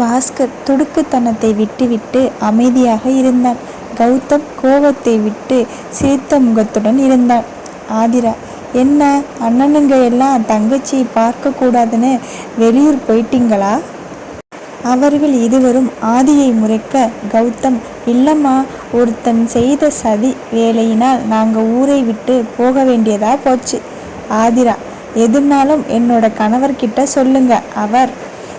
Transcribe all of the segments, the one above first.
பாஸ்கர் துடுக்குத்தனத்தை விட்டுவிட்டு அமைதியாக இருந்தான். கௌதம் கோபத்தை விட்டு சிரித்த முகத்துடன் இருந்தான். ஆதிரா என்ன? அண்ணனுங்க எல்லாம் தங்கச்சியை பார்க்க கூடாதுன்னு வெளியூர் போயிட்டீங்களா? அவர்கள் இருவரும் ஆதியை முறைக்க கௌதம் இல்லம்மா ஒருத்தன் செய்த சதி வேலையினால் நாங்கள் ஊரை விட்டு போக வேண்டியதா போச்சு. ஆதிரா எதுனாலும் என்னோட கணவர்கிட்ட சொல்லுங்க. அவர்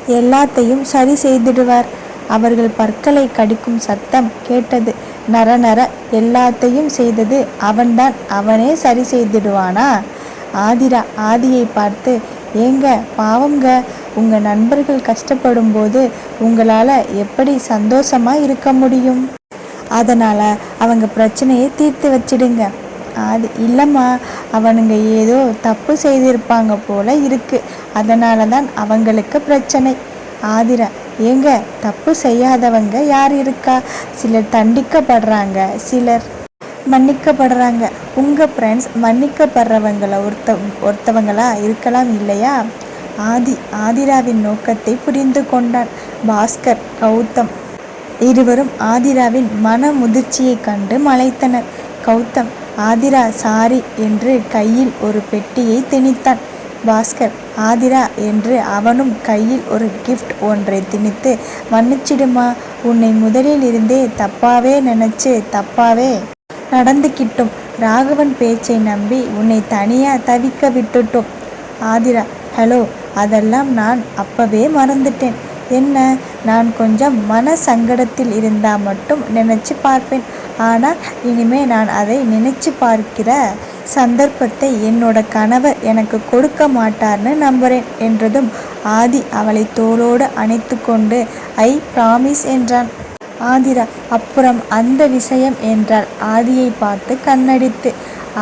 எல்லாத்தையும் சரி செய்திடுவார். அவர்கள் பற்களை கடிக்கும் சத்தம் கேட்டது. நர நர எல்லாத்தையும் செய்தது அவன்தான். அவனே சரி செய்திடுவானா? ஆதிரா ஆதியை பார்த்து ஏங்க பாவங்க உங்க நண்பர்கள் கஷ்டப்படும் போது உங்களால எப்படி சந்தோஷமா இருக்க முடியும்? அதனால அவங்க பிரச்சனையை தீர்த்து வச்சிடுங்க. அது இல்லைம்மா அவனுங்க ஏதோ தப்பு செய்திருப்பாங்க போல இருக்கு. அதனால தான் அவங்களுக்கு பிரச்சனை. ஆதிரா ஏங்க தப்பு செய்யாதவங்க யார் இருக்கா? சிலர் தண்டிக்கப்படுறாங்க சிலர் மன்னிக்கப்படுறாங்க. உங்கள் ஃப்ரெண்ட்ஸ் மன்னிக்கப்படுறவங்கள ஒருத்த ஒருத்தவங்களா இருக்கலாம் இல்லையா? ஆதி ஆதிராவின் நோக்கத்தை புரிந்து கொண்டான் பாஸ்கர் கௌதம். இருவரும் ஆதிராவின் மன முதிர்ச்சியைக் கண்டு மலைத்தனர். கௌதம் ஆதிரா சாரி என்று கையில் ஒரு பெட்டியை திணித்தான் பாஸ்கர் ஆதிரா என்று அவனும் கையில் ஒரு கிஃப்ட் ஒன்றை திணித்து மன்னிச்சிடுமா உன்னை முதலில் இருந்தே தப்பாவே நினைச்சு தப்பாவே நடந்துக்கிட்டோம் ராகவன் பேச்சை நம்பி உன்னை தனியாக தவிக்க விட்டுட்டோம். ஆதிரா ஹலோ அதெல்லாம் நான் அப்பவே மறந்துட்டேன். என்ன நான் கொஞ்சம் மன சங்கடத்தில் இருந்தா மட்டும் நினைச்சு பார்ப்பேன். ஆனால் இனிமே நான் அதை நினைச்சு பார்க்கிற சந்தர்ப்பத்தை என்னோட கணவர் எனக்கு கொடுக்க மாட்டார்னு நம்புறேன் என்றதும் ஆதி அவளை தோளோடு அணைத்து கொண்டு ஐ ப்ராமிஸ் என்றான். ஆதிரா அப்புறம் அந்த விஷயம் என்றால் ஆதியை பார்த்து கண்ணடித்து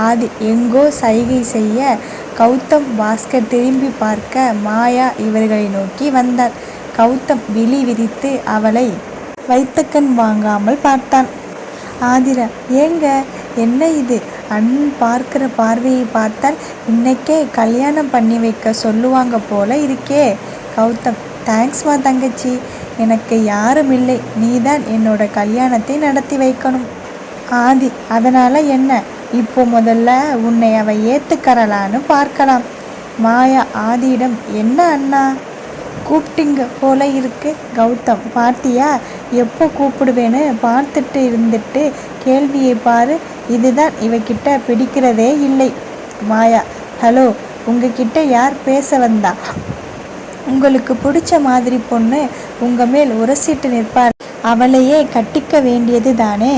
ஆதி எங்கோ சைகை செய்ய கௌதம் பாஸ்கர் திரும்பி பார்க்க மாயா இவர்களை நோக்கி வந்தார். கௌதம் விழி விரித்து அவளை வைத்தக்கண் வாங்காமல் பார்த்தான். ஆதிரா ஏங்க என்ன இது? அண்ணன் பார்க்கிற பார்வையை பார்த்தால் இன்னைக்கே கல்யாணம் பண்ணி வைக்க சொல்லுவாங்க போல இருக்கே. கௌதம் தேங்க்ஸ்மா தங்கச்சி. எனக்கு யாரும் இல்லை. நீதான் என்னோட கல்யாணத்தை நடத்தி வைக்கணும். ஆதி அதனால என்ன? இப்போ முதல்ல உன்னை அவ ஏத்துக்கறலான்னு பார்க்கலாம். மாயா ஆதியிடம் என்ன அண்ணா? கூப்பிட்டிங்க போல இருக்கு கௌதம். பார்த்தியா எப்போ கூப்பிடுவேன்னு பார்த்துட்டு இருந்துட்டு கேள்வியை பாரு. இதுதான் இவகிட்ட பிடிக்கிறதே இல்லை. மாயா ஹலோ உங்ககிட்ட யார் பேச வந்தா? உங்களுக்கு பிடிச்ச மாதிரி பொண்ணு உங்க மேல் உரசிட்டு நிற்பார். அவளையே கட்டிக்க வேண்டியது தானே?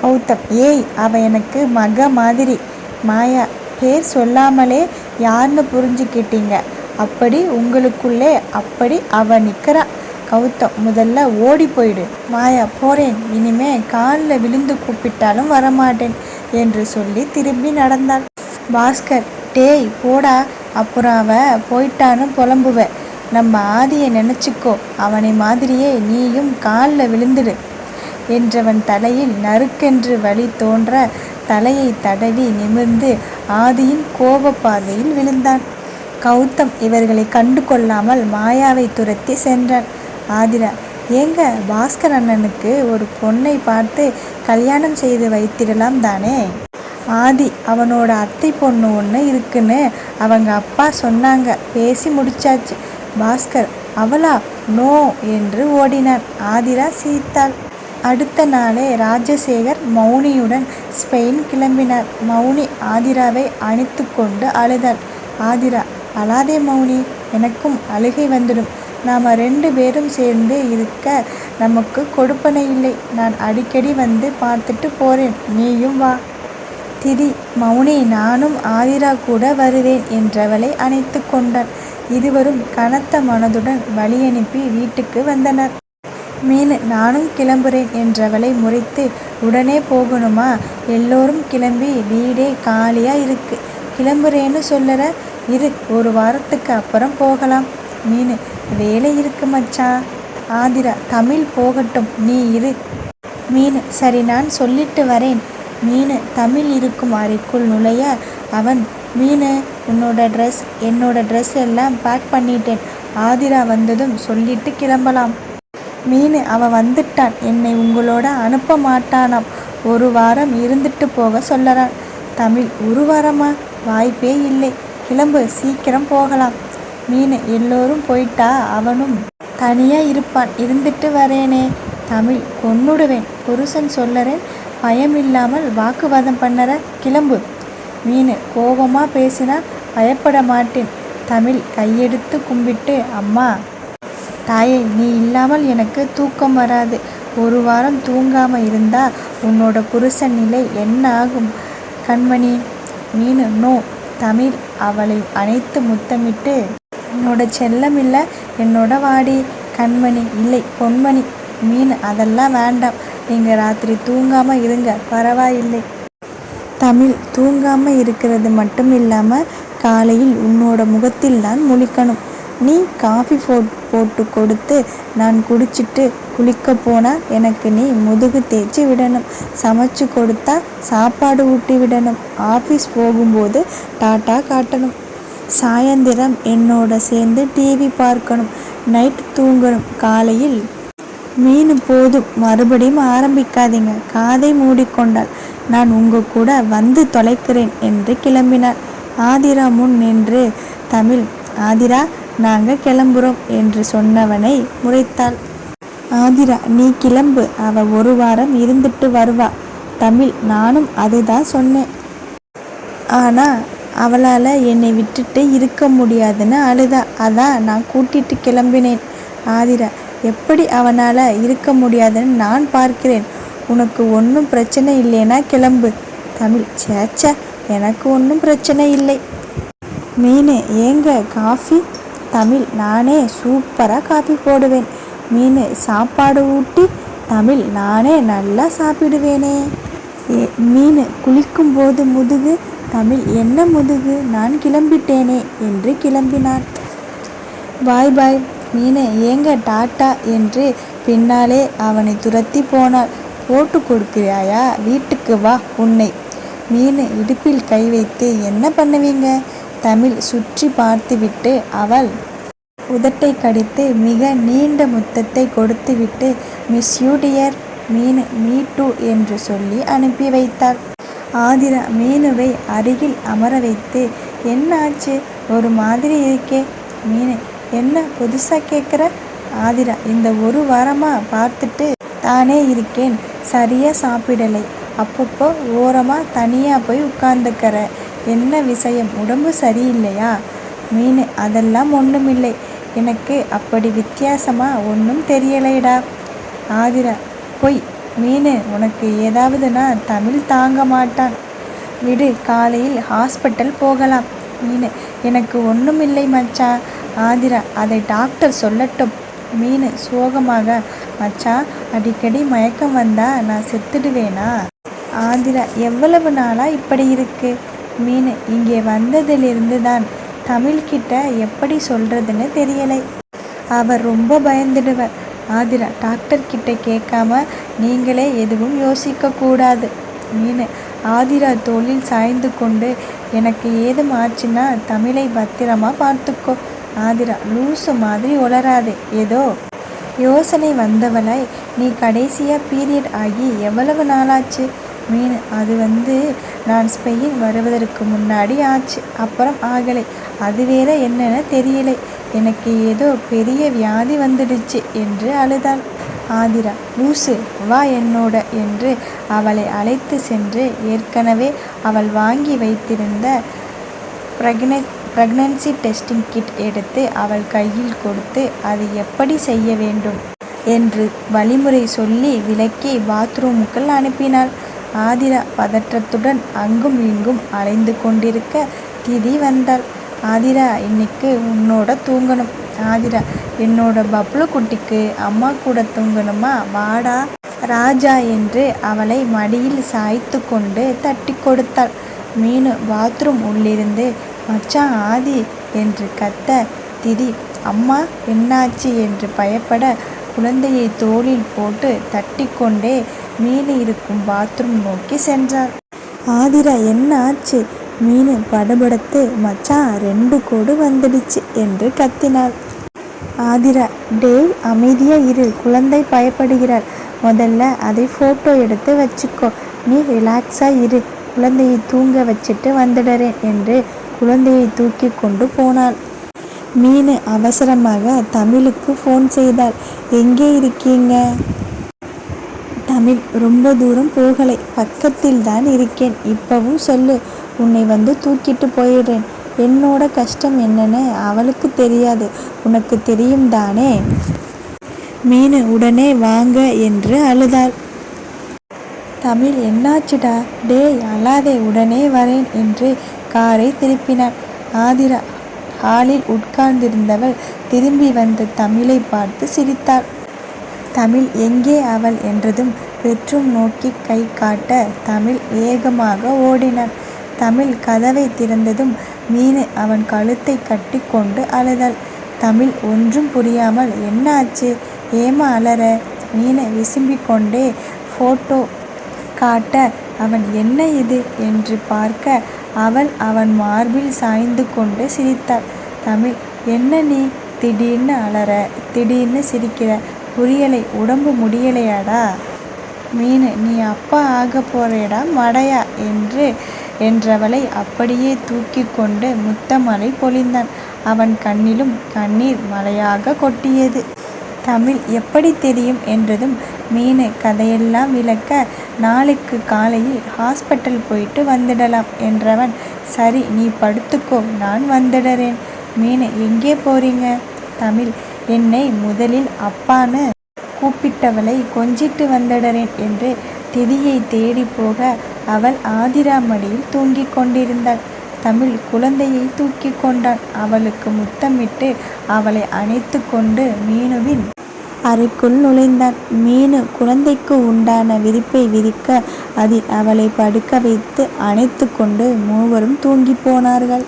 கௌதம் ஏய் அவ எனக்கு மக மாதிரி. மாயா பேர் சொல்லாமலே யாருன்னு புரிஞ்சுக்கிட்டீங்க? அப்படி உங்களுக்குள்ளே அப்படி அவ நிற்கிறா கௌதம் முதல்ல ஓடி போயிடு. மாயா போறேன். இனிமே காலில் விழுந்து கூப்பிட்டாலும் வரமாட்டேன் என்று சொல்லி திரும்பி நடந்தாள். பாஸ்கர் டேய் போடா. அப்புறம் அவ போயிட்டான்னு புலம்புவ. நம்ம ஆதியை நினச்சிக்கோ. அவனை மாதிரியே நீயும் காலில் விழுந்துடு என்றவன் தலையில் நறுக்கென்று வழி தோன்ற தலையை தடவி நிமிர்ந்து ஆதியின் கோப பார்வையில் விழுந்தான். கௌதம் இவர்களை கண்டு கொள்ளாமல் மாயாவை துரத்தி சென்றான். ஆதிரா ஏங்க பாஸ்கர் அண்ணனுக்கு ஒரு பொண்ணை பார்த்து கல்யாணம் செய்து வைத்திடலாம் தானே? ஆதி அவனோட அத்தை பொண்ணு ஒன்று இருக்குன்னு அவங்க அப்பா சொன்னாங்க. பேசி முடிச்சாச்சு. பாஸ்கர் அவளா? நோ என்று ஓடினான். ஆதிரா சீத்தாள். அடுத்த நாளே ராஜசேகர் மௌனியுடன் ஸ்பெயின் கிளம்பினார். மௌனி ஆதிராவை அணைத்து கொண்டு அழுதாள். ஆதிரா அழாதே மௌனி எனக்கும் அழுகை வந்துடும். நாம் ரெண்டு பேரும் சேர்ந்து இருக்க நமக்கு கொடுப்பனை இல்லை. நான் அடிக்கடி வந்து பார்த்துட்டு போகிறேன் நீயும் வா. திதி மௌனி நானும் ஆதிரா கூட வருவேன் என்றவளை அணைத்து கொண்டான். இருவரும் கனத்த மனதுடன் வழியனுப்பி வீட்டுக்கு வந்தனர். மீன் நானும் கிளம்புறேன் என்றவளை முறைத்து உடனே போகணுமா? எல்லோரும் கிளம்பி வீடே காலியாக இருக்கு. கிளம்புறேன்னு சொல்லற இரு ஒரு வாரத்துக்கு அப்புறம் போகலாம். மீன் வேலை இருக்கு மச்சான் ஆதிரா தமிழ் போகட்டும் நீ இரு. மீன் சரி நான் சொல்லிட்டு வரேன். மீன் தமிழ் இருக்கும் அறைக்குள் நுழைய அவன் மீன் உன்னோட ட்ரெஸ் என்னோட ட்ரெஸ் எல்லாம் பேக் பண்ணிட்டேன். ஆதிரா வந்ததும் சொல்லிட்டு கிளம்பலாம். மீன் அவன் வந்துட்டான். என்னை உங்களோட அனுப்ப மாட்டானாம். ஒரு வாரம் இருந்துட்டு போக சொல்லறான். தமிழ் ஒரு வாரமா? வாய்ப்பே இல்லை. கிளம்பு சீக்கிரம் போகலாம். மீன் எல்லோரும் போயிட்டா அவனும் தனியாக இருப்பான். இருந்துட்டு வரேனே. தமிழ் கொன்னுடுவேன். புருஷன் சொல்லறேன் பயமில்லாமல் வாக்குவாதம் பண்ணற கிளம்பு. மீன் கோபமாக பேசினா பயப்பட மாட்டேன். தமிழ் கையெடுத்து கும்பிட்டு அம்மா தாயே நீ இல்லாமல் எனக்கு தூக்கம் வராது. ஒரு வாரம் தூங்காமல் இருந்தா உன்னோட புருஷன் நிலை என்ன ஆகும் கண்மணி? மீனு நோ. தமிழ் அவளை அணைத்து முத்தமிட்டு என்னோட செல்லம் இல்லை என்னோட வாடி கண்மணி இல்லை பொன்மணி மீன் அதெல்லாம் வேண்டாம் நீங்கள் ராத்திரி தூங்காமல் இருங்க பரவாயில்லை. தமிழ் தூங்காமல் இருக்கிறது மட்டும் இல்லாமல் காலையில் உன்னோட முகத்தில் தான் முழிக்கணும். நீ காஃபி போட்டு கொடுத்து நான் குடிச்சிட்டு குளிக்க போனால் எனக்கு நீ முதுகு தேய்ச்சி விடணும். சமைச்சு கொடுத்தா சாப்பாடு ஊட்டி விடணும். ஆஃபீஸ் போகும்போது டாட்டா காட்டணும். சாயந்திரம் என்னோட சேர்ந்து டிவி பார்க்கணும். நைட் தூங்கணும். காலையில் மீன் போதும். மறுபடியும் ஆரம்பிக்காதீங்க. காதை மூடிக்கொண்டாள். நான் உங்க கூட வந்து தொலைக்கிறேன் என்று கிளம்பினாள். ஆதிரா முன் நின்று தமிழ் ஆதிரா நாங்கள் கிளம்புறோம் என்று சொன்னவனை முறைத்தாள். ஆதிரா நீ கிளம்பு. அவ ஒரு வாரம் இருந்துட்டு வருவா. தமிழ் நானும் அதுதான் சொன்னேன். ஆனால் அவளால் என்னை விட்டுட்டு இருக்க முடியாதுன்னு அழுதா. அதான் நான் கூட்டிட்டு கிளம்பினேன். ஆதிரா எப்படி அவனால் இருக்க முடியாதுன்னு நான் பார்க்கிறேன். உனக்கு ஒன்றும் பிரச்சனை இல்லைனா கிளம்பு. தமிழ் சேச்சா எனக்கு ஒன்றும் பிரச்சனை இல்லை. மீன் ஏங்க காஃபி? தமிழ் நானே சூப்பராக காஃபி போடுவேன். மீன் சாப்பாடு ஊட்டி தமிழ் நானே நல்லா சாப்பிடுவேனே. மீன் குளிக்கும்போது முதுகு தமிழ் என்ன முதுகு? நான் கிளம்பிட்டேனே என்று கிளம்பினான். பாய் பாய் மீன் ஏங்க டாட்டா என்று பின்னாலே அவனை துரத்தி போனாள். போட்டு கொடுக்கிறாயா? வீட்டுக்கு வா உன்னை. மீன் இடுப்பில் கை வைத்து என்ன பண்ணுவீங்க? தமிழ் சுற்றி பார்த்துவிட்டு அவள் உதட்டை கடித்து மிக நீண்ட முத்தத்தை கொடுத்துவிட்டு மிஸ் யூடியர் மீனு மீ டூ என்று சொல்லி அனுப்பி வைத்தாள். ஆதிரா மீனுவை அருகில் அமர வைத்து என்ன ஆச்சு ஒரு மாதிரி இருக்கே. மீனு என்ன புதுசாக கேட்குற ஆதிரா இந்த ஒரு வாரமாக பார்த்துட்டு தானே இருக்கேன். சரியாக சாப்பிடலை. அப்பப்போ ஓரமாக தனியாக போய் உட்கார்ந்துக்கிற என்ன விஷயம்? உடம்பு சரியில்லையா? மீன் அதெல்லாம் ஒன்றுமில்லை எனக்கு அப்படி வித்தியாசமாக ஒன்றும் தெரியலைடா ஆதிரா பொய். மீன் உனக்கு ஏதாவதுனா தமிழ் தாங்க மாட்டான். விடு காலையில் ஹாஸ்பிட்டல் போகலாம். மீன் எனக்கு ஒன்றும் இல்லை மச்சா. ஆதிரா அதை டாக்டர் சொல்லட்டும். மீன் சோகமாக மச்சா அடிக்கடி மயக்கம் வந்தா நான் செத்துடுவேனா? ஆந்திரா எவ்வளவு நாளாக இப்படி இருக்குது மீன் இங்கே வந்ததிலிருந்து தான் தமிழ்கிட்ட எப்படி சொல்றதுன்னு தெரியலை. அவர் ரொம்ப பயந்துடுவர். ஆதிரா டாக்டர் கிட்ட கேட்காம நீங்களே எதுவும் யோசிக்க கூடாது. மீன் ஆதிரா தோளில் சாய்ந்து கொண்டு எனக்கு ஏதும் ஆச்சுன்னா தமிழை பத்திரமா பார்த்துக்கோ. ஆதிரா லூசு மாதிரி உளராதே ஏதோ. யோசனை வந்தவளை நீ கடைசியாக பீரியட் ஆகி எவ்வளவு நாளாச்சு? மீன். அது வந்து நான் ஸ்பெயின் வருவதற்கு முன்னாடி ஆச்சு. அப்புறம் ஆகலை. அது வேற என்னென்னு தெரியலை. எனக்கு ஏதோ பெரிய வியாதி வந்துடுச்சு என்று அழுதாள். ஆதிரா லூசு வா என்னோட என்று அவளை அழைத்து சென்று ஏற்கனவே அவள் வாங்கி வைத்திருந்த ப்ரெக்னெ ப்ரெக்னன்சி டெஸ்டிங் கிட் எடுத்து அவள் கையில் கொடுத்து அது எப்படி செய்ய வேண்டும்? என்று வழிமுறை சொல்லி விளக்கி பாத்ரூமுக்குள் அனுப்பினாள். ஆதிரா பதற்றத்துடன் அங்கும் இங்கும் அலைந்து கொண்டிருக்க திதி வந்தாள். ஆதிரா இன்னைக்கு உன்னோட தூங்கணும். ஆதிரா என்னோட பப்ளு குட்டிக்கு அம்மா கூட தூங்கணுமா? வாடா. ராஜா என்று அவளை மடியில் சாய்த்து கொண்டு தட்டி கொடுத்தாள். மீனு பாத்ரூம் உள்ளிருந்து மச்சான் ஆதி என்று கத்த திதி. அம்மா என்னாச்சு? என்று பயப்பட குழந்தையை தோளில் போட்டு தட்டி கொண்டே மீனு இருக்கும் பாத்ரூம் நோக்கி சென்றார். ஆதிரா என்ன ஆச்சு மீன் படபடத்து மச்சான் ரெண்டு கோடு வந்துடுச்சு என்று கத்தினாள். ஆதிரா டேய் அமைதியாக இரு. குழந்தை பயப்படுகிறாள். முதல்ல அதை ஃபோட்டோ எடுத்து வச்சுக்கோ. நீ ரிலாக்ஸாக இரு. குழந்தையை தூங்க வச்சுட்டு வந்துடுறேன் என்று குழந்தையை தூக்கி கொண்டு போனாள். மீனு அவசரமாக தமிழுக்கு ஃபோன் செய்தாள். எங்கே இருக்கீங்க? தமிழ் ரொம்ப தூரம் போகலை. பக்கத்தில் தான் இருக்கேன். இப்பவும் சொல்லு. உன்னை வந்து தூக்கிட்டு போயிடுறேன். என்னோட கஷ்டம் என்னன்னு அவளுக்கு தெரியாது. உனக்கு தெரியும் தானே? மீன் உடனே வாங்க என்று அழுதாள். தமிழ் என்னாச்சுடா? டேய் அழாதே. உடனே வரேன் என்று காரை திருப்பினான். ஆதிரா ஹாலில் உட்கார்ந்திருந்தவள் திரும்பி வந்த தமிழை பார்த்து சிரித்தாள். தமிழ் எங்கே அவள்? என்றதும் பெற்றும் நோக்கி கை காட்ட தமிழ் வேகமாக ஓடினான் தமிழ் கதவை திறந்ததும் மீனு அவன் கழுத்தை கட்டி கொண்டு அழுதாள். தமிழ் ஒன்றும் புரியாமல் என்ன ஆச்சு? ஏமா அலற மீனை விசும்பிக் கொண்டே ஃபோட்டோ காட்ட அவன் என்ன இது என்று பார்க்க அவள் அவன் மார்பில் சாய்ந்து கொண்டு சிரித்தாள். தமிழ். என்ன நீ? திடீர்னு அலற. திடீர்னு சிரிக்கிற. புரியலை. உடம்பு முடியலையாடா? மீன் நீ அப்பா ஆக போறேடா மடையா என்று என்றவளை அப்படியே தூக்கி கொண்டு முத்தமலை பொழிந்தான். அவன் கண்ணிலும் கண்ணீர் மலையாக கொட்டியது. தமிழ் எப்படி தெரியும்? என்றதும் மீன் கதையெல்லாம் விளக்க நாளைக்கு காலையில் ஹாஸ்பிட்டல் போயிட்டு வந்துடலாம் என்றவன் சரி நீ படுத்துக்கோ. நான் வந்துடுறேன். மீனு எங்கே போறீங்க? தமிழ் என்னை முதலில் அப்பான்னு கூப்பிட்டவளை கொஞ்சிட்டு வந்துடுறேன் என்று திதியை தேடி போக அவள் ஆதிராமடியில் தூங்கிக் கொண்டிருந்தாள். தமிழ் குழந்தையை தூக்கி கொண்டான். அவளுக்கு முத்தமிட்டு அவளை அணைத்து கொண்டு மீனுவின் அறைக்குள் நுழைந்தான். மீனு குழந்தைக்கு உண்டான விரிப்பை விரிக்க அதில் அவளை படுக்க வைத்து அணைத்து கொண்டு மூவரும் தூங்கி போனார்கள்.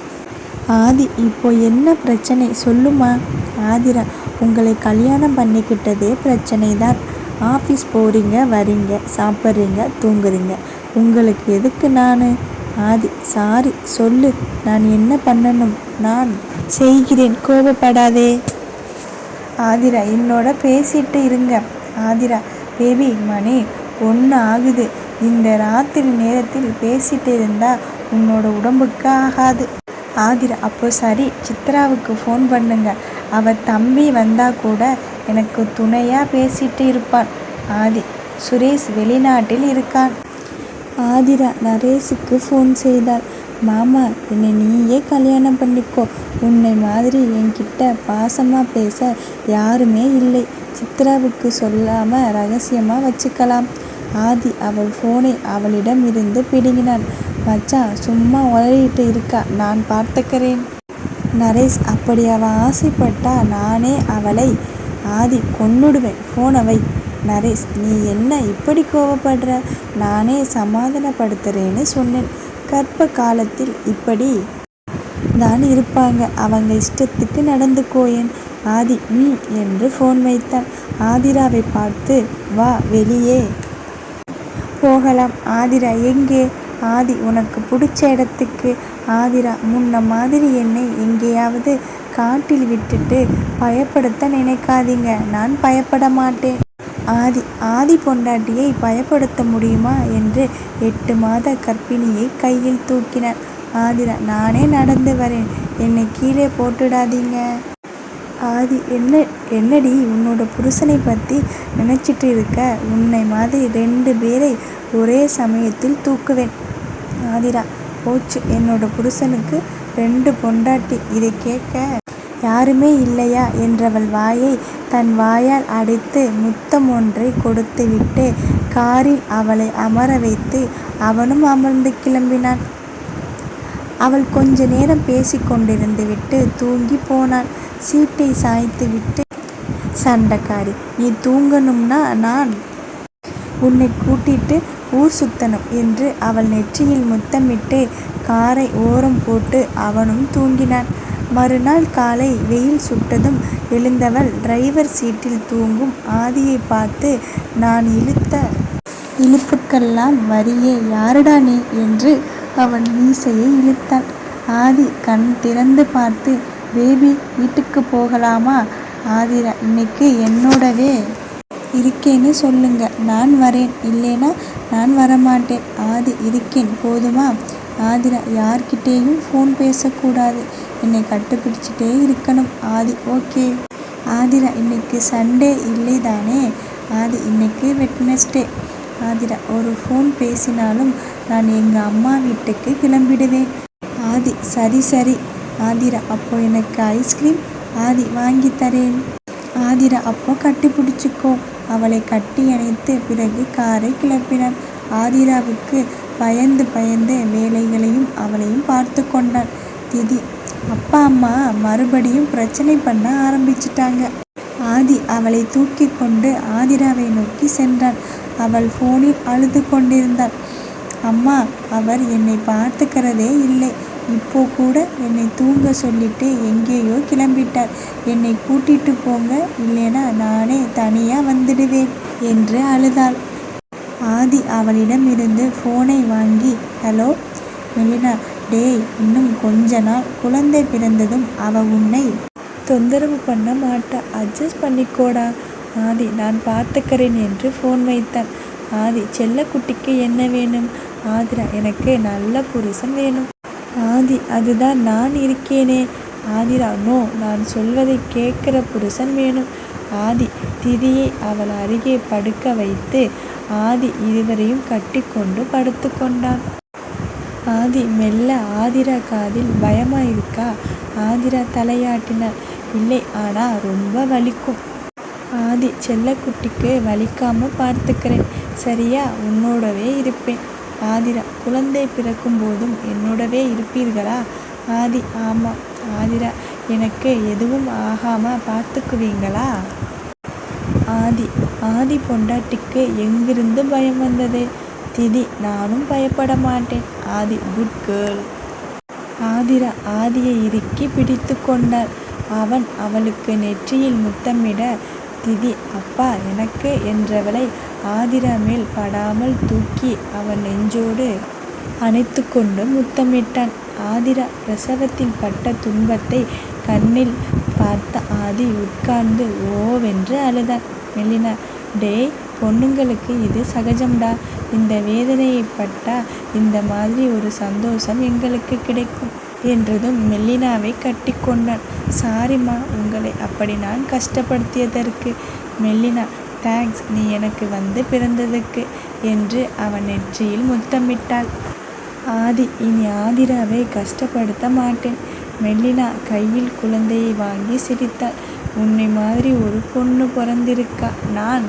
ஆதி இப்போ என்ன பிரச்சனை? சொல்லுமா? ஆதிரா உங்களை கல்யாணம் பண்ணிக்கிட்டதே பிரச்சனை தான் ஆஃபீஸ் போகிறீங்க வரீங்க சாப்பிட்றீங்க தூங்குறீங்க. உங்களுக்கு எதுக்கு நான்? ஆதி சாரி சொல்லு. நான் என்ன பண்ணணும்? நான் செய்கிறேன். கோபப்படாதே. ஆதிரா என்னோட பேசிட்டு இருங்க. ஆதிரா பேபி மணி ஒன்று ஆகுது. இந்த ராத்திரி நேரத்தில் பேசிட்டு இருந்தா உன்னோட உடம்புக்கு ஆகாது. ஆதிரா அப்போ சரி சித்ராவுக்கு ஃபோன் பண்ணுங்க. அவள் தம்பி வந்தா கூட எனக்கு துணையா பேசிட்டு இருப்பான் ஆதி சுரேஷ் வெளிநாட்டில் இருக்கான். ஆதிரா நரேஷுக்கு ஃபோன் செய்தாள். மாமா என்னை நீயே கல்யாணம் பண்ணிக்கோ. உன்னை மாதிரி என்கிட்ட பாசமாக பேச யாருமே இல்லை. சித்ராவுக்கு சொல்லாம ரகசியமாக வச்சுக்கலாம். ஆதி அவள் ஃபோனை அவளிடம் இருந்து பிடுங்கினான் மச்சான் சும்மா உளறிட்டு இருக்கா. நான் பார்த்துக்கிறேன். நரேஷ் அப்படி அவள் ஆசைப்பட்டா நானே அவளை ஆதி கொன்னுடுவேன். ஃபோனை வை. நரேஷ் நீ என்ன இப்படி கோவப்படுற? நானே சமாதானப்படுத்துறேன்னு சொன்னேன். கற்ப காலத்தில் இப்படி தான் இருப்பாங்க. அவங்க இஷ்டத்துக்கு நடந்துக்கோயேன் ஆதி ம் என்று ஃபோன் வைத்தான். ஆதிராவை பார்த்து வா வெளியே போகலாம். ஆதிரா எங்கே? ஆதி உனக்கு பிடிச்ச இடத்துக்கு ஆதிரா முன்ன மாதிரி என்னை எங்கேயாவது காட்டில் விட்டுட்டு பயப்படுத்த நினைக்காதீங்க. நான் பயப்பட மாட்டேன். ஆதி ஆதி பொண்டாட்டியை பயப்படுத்த முடியுமா? என்று எட்டு மாத கர்ப்பிணியை கையில் தூக்கினார். ஆதிரா நானே நடந்து வரேன். என்னை கீழே போட்டுடாதீங்க. ஆதி என்ன என்னடி உன்னோட புருஷனை பற்றி நினச்சிட்டு இருக்க உன்னை மாதிரி ரெண்டு பேரை ஒரே சமயத்தில் தூக்குவேன். ஆதிரா போச்சு. என்னோட புருஷனுக்கு ரெண்டு பொண்டாட்டி. இதை கேட்க யாருமே இல்லையா? என்றவள் வாயை தன் வாயால் அடைத்து முத்தம் ஒன்றை கொடுத்துவிட்டு காரில் அவளை அமர வைத்து அவனும் அமர்ந்து கிளம்பினான். அவள் கொஞ்ச நேரம் பேசிக்கொண்டிருந்து விட்டு தூங்கி போனாள். சீட்டை சாய்த்து விட்டு சண்டைக்காரி நீ தூங்கணும்னா நான் உன்னை கூட்டிட்டு ஊர் சுத்தணும் என்று அவள் நெற்றியில் முத்தமிட்டு காரை ஓரம் போட்டு அவனும் தூங்கினான். மறுநாள் காலை வெயில் சுட்டதும் எழுந்தவள் டிரைவர் சீட்டில் தூங்கும் ஆதியை பார்த்து நான் இழுத்த இழுப்புக்கெல்லாம் வரியே யாருடா நீ? என்று அவன் மீசையை இழுத்தான். ஆதி கண் திறந்து பார்த்து பேபி வீட்டுக்கு போகலாமா? ஆதிரா இன்னைக்கு என்னோடவே இருக்கேன்னு சொல்லுங்க. நான் வரேன். இல்லைனா நான் வரமாட்டேன். ஆதி இருக்கேன். போதுமா? ஆதிரா யார்கிட்டேயும் ஃபோன் பேசக்கூடாது. என்னை கட்டுப்பிடிச்சிட்டே இருக்கணும். ஆதி ஓகே. ஆதிரா இன்னைக்கு சண்டே இல்லை தானே ஆதி இன்னைக்கு வெட்னஸ்டே ஆதிரா ஒரு ஃபோன் பேசினாலும் நான் எங்கள் அம்மா வீட்டுக்கு கிளம்பிடுவேன். ஆதி சரி சரி. ஆதிரா அப்போ எனக்கு ஐஸ்கிரீம் ஆதி வாங்கி தரேன். ஆதிரா அப்போ கட்டி பிடிச்சிக்கோ. அவளை கட்டி அணைத்து பிறகு காரை கிளப்பினான். ஆதிராவுக்கு பயந்து பயந்து வேலைகளையும் அவளையும் பார்த்து கொண்டான். திதி அப்பா அம்மா மறுபடியும் பிரச்சனை பண்ண ஆரம்பிச்சிட்டாங்க. ஆதி அவளை தூக்கி கொண்டு ஆதிராவை நோக்கி சென்றான். அவள் ஃபோனில் அழுது கொண்டிருந்தாள். அம்மா அவர் என்னை பார்த்துக்கிறதே இல்லை. இப்போ கூட என்னை தூங்க சொல்லிட்டு எங்கேயோ கிளம்பிட்டார். என்னை கூட்டிட்டு போங்க. இல்லைனா நானே தனியாக வந்துடுவேன் என்று அழுதாள். ஆதி அவளிடமிருந்து ஃபோனை வாங்கி ஹலோ? மெலினா டேய் இன்னும் கொஞ்ச நாள். குழந்தை பிறந்ததும் அவ உன்னை தொந்தரவு பண்ண மாட்டா. அட்ஜஸ்ட் பண்ணிக்கோடா. ஆதி நான் பார்த்துக்கிறேன் என்று ஃபோன் வைத்தான். ஆதி செல்லக்குட்டிக்கு என்ன வேணும்? ஆதிரா எனக்கு நல்ல புருஷன் வேணும். ஆதி அதுதான் நான் இருக்கேனே. ஆதிரா நோ நான் சொல்வதை கேட்கிற புருஷன் வேணும். ஆதி திதியை அவள் அருகே படுக்க வைத்து ஆதி இருவரையும் கட்டிக்கொண்டு படுத்து கொண்டான் ஆதி மெல்ல ஆதிரா காதில் பயமா இருக்கா? ஆதிரா தலையாட்டினார் இல்லை ஆனா ரொம்ப வலிக்கும். ஆதி செல்லக்குட்டிக்கு வலிக்காம பார்த்துக்கிறேன். சரியா? உன்னோடவே இருப்பேன். ஆதிரா குழந்தை பிறக்கும் போதும் என்னோடவே இருப்பீர்களா? ஆதி ஆமாம் ஆதிரா எனக்கு எதுவும் ஆகாம பார்த்துக்குவீங்களா? ஆதி ஆதி பொண்டாட்டிக்கு எங்கிருந்து பயம் வந்தது? திதி நானும் பயப்பட மாட்டேன். ஆதி குட் கேர்ள் ஆதிரா ஆதியை இறுக்கி பிடித்து கொண்டாள். அவன் அவளுக்கு நெற்றியில் முத்தமிட திதி அப்பா எனக்கு என்றவளை ஆதிரா மேல் படாமல் தூக்கி அவன் நெஞ்சோடு அணைத்து கொண்டு முத்தமிட்டான். ஆதிரா பிரசவத்தில் பட்ட துன்பத்தை கண்ணில் பார்த்த ஆதி உட்கார்ந்து ஓவென்று அழுதான் மெல்லினா டேய் பொண்ணுங்களுக்கு இது சகஜம்டா. இந்த வேதனையை பட்டா இந்த மாதிரி ஒரு சந்தோஷம் எங்களுக்கு கிடைக்கும். என்றதும் மெல்லினாவை கட்டி கொண்டான். சாரிம்மா உங்களை அப்படி நான் கஷ்டப்படுத்தியதற்கு. மெல்லினா தேங்க்ஸ் நீ எனக்கு வந்து பிறந்ததுக்கு என்று அவன் நெற்றியில் முத்தமிட்டாள். ஆதி இனி ஆதிராவை கஷ்டப்படுத்த மாட்டேன். மெல்லினா கையில் குழந்தையை வாங்கி சிரித்தாள். உன்னை மாதிரி ஒரு பொண்ணு பிறந்திருக்கா? நான்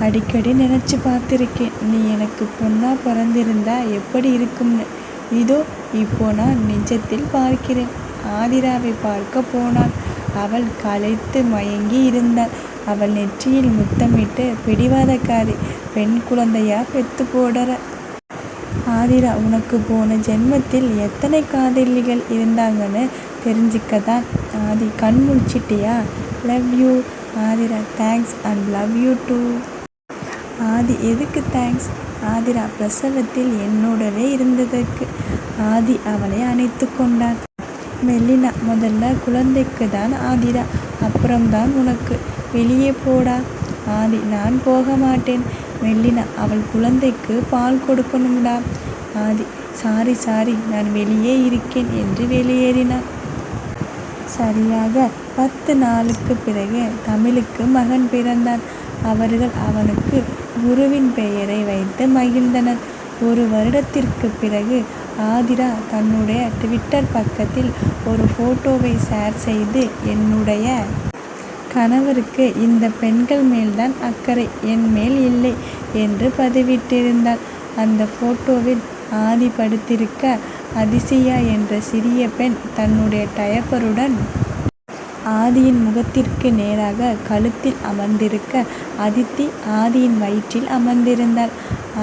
அடிக்கடி நினச்சி பார்த்துருக்கேன். நீ எனக்கு பொண்ணாக பிறந்திருந்தா எப்படி இருக்கும்னு. இதோ இப்போ நான் நிஜத்தில் பார்க்கிறேன். ஆதிராவை பார்க்க போனாள். அவள் களைத்து மயங்கி இருந்தாள். அவள் நெற்றியில் முத்தமிட்டு பிடிவாதக்காரி பெண் குழந்தையா பெத்து போடுற. ஆதிரா உனக்கு போன ஜென்மத்தில் எத்தனை காதலிகள் இருந்தாங்கன்னு தெரிஞ்சுக்கதான். ஆதி கண் முடிச்சிட்டியா love you Aadhira thanks and love you too Aadhi எதுக்கு தேங்க்ஸ் ஆதிரா பிரசவத்தில் என்னோடவே இருந்ததற்கு. ஆதி அவளை அணைத்து கொண்டான் மெல்லினா முதல்ல குழந்தைக்கு தான் ஆதிரா அப்புறம்தான் உனக்கு. வெளியே போடா. ஆதி நான் போக மாட்டேன் மெல்லினா அவள் குழந்தைக்கு பால் கொடுக்கணும்டா. ஆதி சாரி சாரி நான் வெளியே இருக்கேன் என்று வெளியேறினான். சரியாக பத்து நாளுக்கு பிறகு தமிழுக்கு மகன் பிறந்தான். அவர்கள் அவனுக்கு குருவின் பெயரை வைத்து மகிழ்ந்தனர். ஒரு வருடத்திற்கு பிறகு ஆதிரா தன்னுடைய ட்விட்டர் பக்கத்தில் ஒரு ஃபோட்டோவை ஷேர் செய்து என்னுடைய கணவருக்கு இந்த பெண்கள் மேல்தான் அக்கறை என் மேல் இல்லை என்று பதிவிட்டிருந்தாள். அந்த ஃபோட்டோவில் ஆதி படுத்திருக்க அதிசயா என்ற சிறிய பெண் தன்னுடைய டயப்பருடன் ஆதியின் முகத்திற்கு நேராக கழுத்தில் அமர்ந்திருக்க அதித்தி ஆதியின் வயிற்றில் அமர்ந்திருந்தாள்.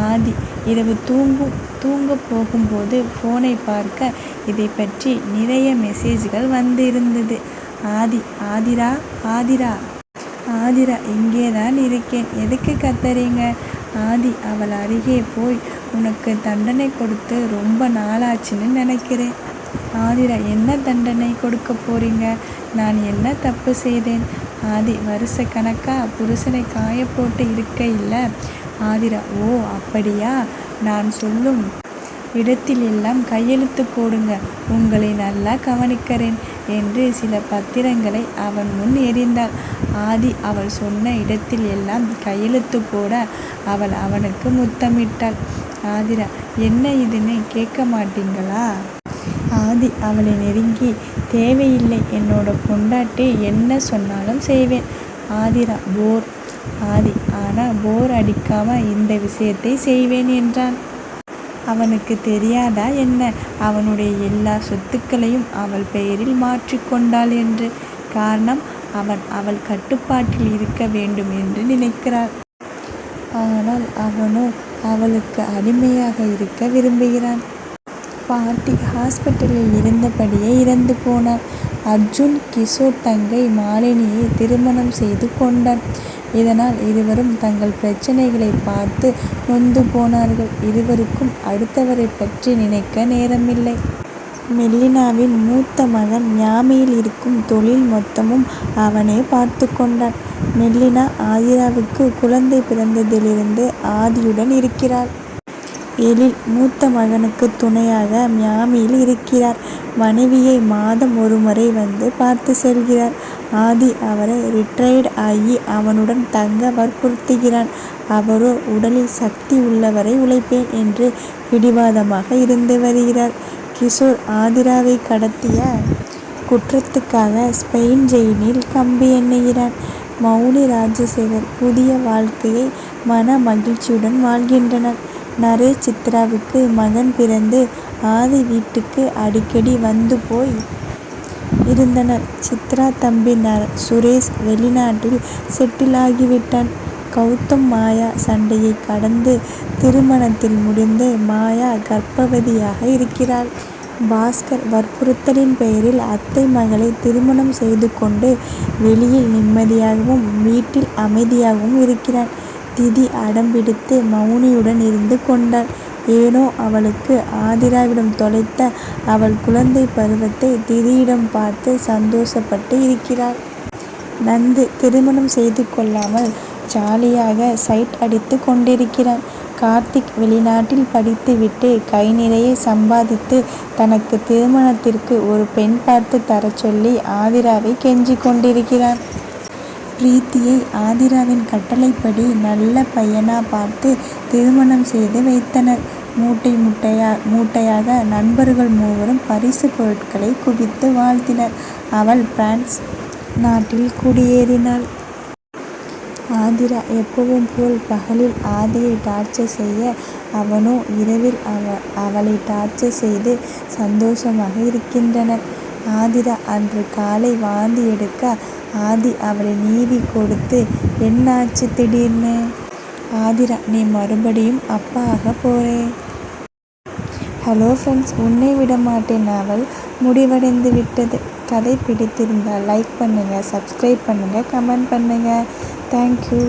ஆதி இரவு தூங்கும் தூங்க போகும்போது ஃபோனை பார்க்க இதை பற்றி நிறைய மெசேஜ்கள் வந்திருந்தது. ஆதி ஆதிரா ஆதிரா ஆதிரா இங்கே தான் இருக்கேன். எதுக்கு கத்துறீங்க? ஆதி அவள் அருகே போய் உனக்கு தண்டனை கொடுத்து ரொம்ப நாளாச்சுன்னு நினைக்கிறேன். ஆதிரா என்ன தண்டனை கொடுக்க போறீங்க? நான் என்ன தப்பு செய்தேன்? ஆதி வருஷ கணக்கா புருஷனை காய போட்டு இல்லை ஆதிரா ஓ அப்படியா? நான் சொல்லும் இடத்தில் எல்லாம் கையெழுத்து போடுங்க. உங்களை நல்லா கவனிக்கிறேன் என்று சில பத்திரங்களை அவன் முன் எறிந்தாள். ஆதி அவள் சொன்ன இடத்தில் எல்லாம் கையெழுத்து போட அவள் அவனுக்கு முத்தமிட்டாள். ஆதிரா என்ன இதுன்னு கேட்க மாட்டீங்களா? ஆதி அவளை நெருங்கி தேவையில்லை என்னோட பொண்டாட்டி என்ன சொன்னாலும் செய்வேன். ஆதிரா போர். ஆதி ஆனால் போர் அடிக்காம இந்த விஷயத்தை செய்வேன் என்றான். அவனுக்கு தெரியாதா என்ன? அவனுடைய எல்லா சொத்துக்களையும் அவள் பெயரில் மாற்றிக்கொண்டாள் என்று. காரணம் அவன் அவள் கட்டுப்பாட்டில் இருக்க வேண்டும் என்று நினைக்கிறாள். ஆனால் அவனோ அவளுக்கு அடிமையாக இருக்க விரும்புகிறான். பாட்டி ஹாஸ்பிட்டலில் இருந்தபடியே இறந்து போனார். அர்ஜுன் கிஷோர் தங்கை மாலினியை திருமணம் செய்து கொண்டார். இதனால் இருவரும் தங்கள் பிரச்சனைகளை பார்த்து நொந்து போனார்கள். இருவருக்கும் அடுத்தவரை பற்றி நினைக்க நேரமில்லை. மெல்லினாவின் மூத்த மகன் ஞாமியில் இருக்கும் தொழில் மொத்தமும் அவனே பார்த்து கொண்டான். மெல்லினா ஆதிராவுக்கு குழந்தை பிறந்ததிலிருந்து ஆதியுடன் இருக்கிறாள். எழில் மூத்த மகனுக்கு துணையாக மியாமியில் இருக்கிறார். மனைவியை மாதம் ஒருமுறை வந்து பார்த்து செல்கிறார். ஆதி அவரை ரிட்டையர்ட் ஆகி அவனுடன் தங்க வற்புறுத்துகிறான். அவரோ உடலில் சக்தி உள்ளவரை உழைப்பேன் என்று பிடிவாதமாக இருந்து வருகிறார். கிஷோர் ஆதிராவை கடத்திய குற்றத்துக்காக ஸ்பெயின் ஜெயிலில் கம்பி எண்ணுகிறான். மௌனி ராஜசேகர் புதிய வாழ்க்கையை மன மகிழ்ச்சியுடன் வாழ்கின்றனர். நரேஷ் சித்ராவுக்கு மகன் பிறந்து ஆதி வீட்டுக்கு அடிக்கடி வந்து போய் இருந்தனர். சித்ரா தம்பி நர சுரேஷ் வெளிநாட்டில் செட்டில் ஆகிவிட்டான். கௌதம் மாயா சண்டையை கடந்து திருமணத்தில் முடிந்து மாயா கர்ப்பவதியாக இருக்கிறாள் பாஸ்கர் வற்புறுத்தலின் பெயரில் அத்தை மகளை திருமணம் செய்து கொண்டு வெளியில் நிம்மதியாகவும் வீட்டில் அமைதியாகவும் இருக்கிறான். திதி அடம்பிடித்து மௌனியுடன் இருந்து கொண்டாள். ஏனோ அவளுக்கு ஆதிராவிடம் தொலைத்த அவள் குழந்தை பருவத்தை திதியிடம் பார்த்து சந்தோஷப்பட்டு இருக்கிறாள். நந்து திருமணம் செய்து கொள்ளாமல் ஜாலியாக சைட் அடித்து கொண்டிருக்கிறான். கார்த்திக் வெளிநாட்டில் படித்துவிட்டு கை நிறைய சம்பாதித்து தனக்கு திருமணத்திற்கு ஒரு பெண் பார்த்து தர சொல்லி ஆதிராவை கெஞ்சி கொண்டிருக்கிறான். பிரீத்தியை ஆதிராவின் கட்டளைப்படி நல்ல பையனா பார்த்து திருமணம் செய்து வைத்தனர். மூட்டை மூட்டையா மூட்டையாக நண்பர்கள் மூவரும் பரிசு பொருட்களை குவித்து வாழ்த்தினர். அவள் பிரான்ஸ் நாட்டில் குடியேறினாள். ஆதிரா எப்பவும் போல் பகலில் ஆதியை டார்ச்சர் செய்ய அவனோ இரவில் அவ அவளை டார்ச்சர் செய்து சந்தோஷமாக இருக்கின்றனர். ஆதிரா அன்று காலை வாந்தி எடுக்க ஆதி அவளை நீவி கொடுத்து என்னாச்சு திடீர்னு? ஆதிரா நீ மறுபடியும் அப்பா ஆக போறே. ஹலோ ஃப்ரெண்ட்ஸ் உன்னை விட மாட்டேன் நாவல் முடிவடைந்து விட்டது. கதை பிடித்திருந்தால் லைக் பண்ணுங்கள் சப்ஸ்கிரைப் பண்ணுங்கள் கமெண்ட் பண்ணுங்கள் தேங்க்யூ.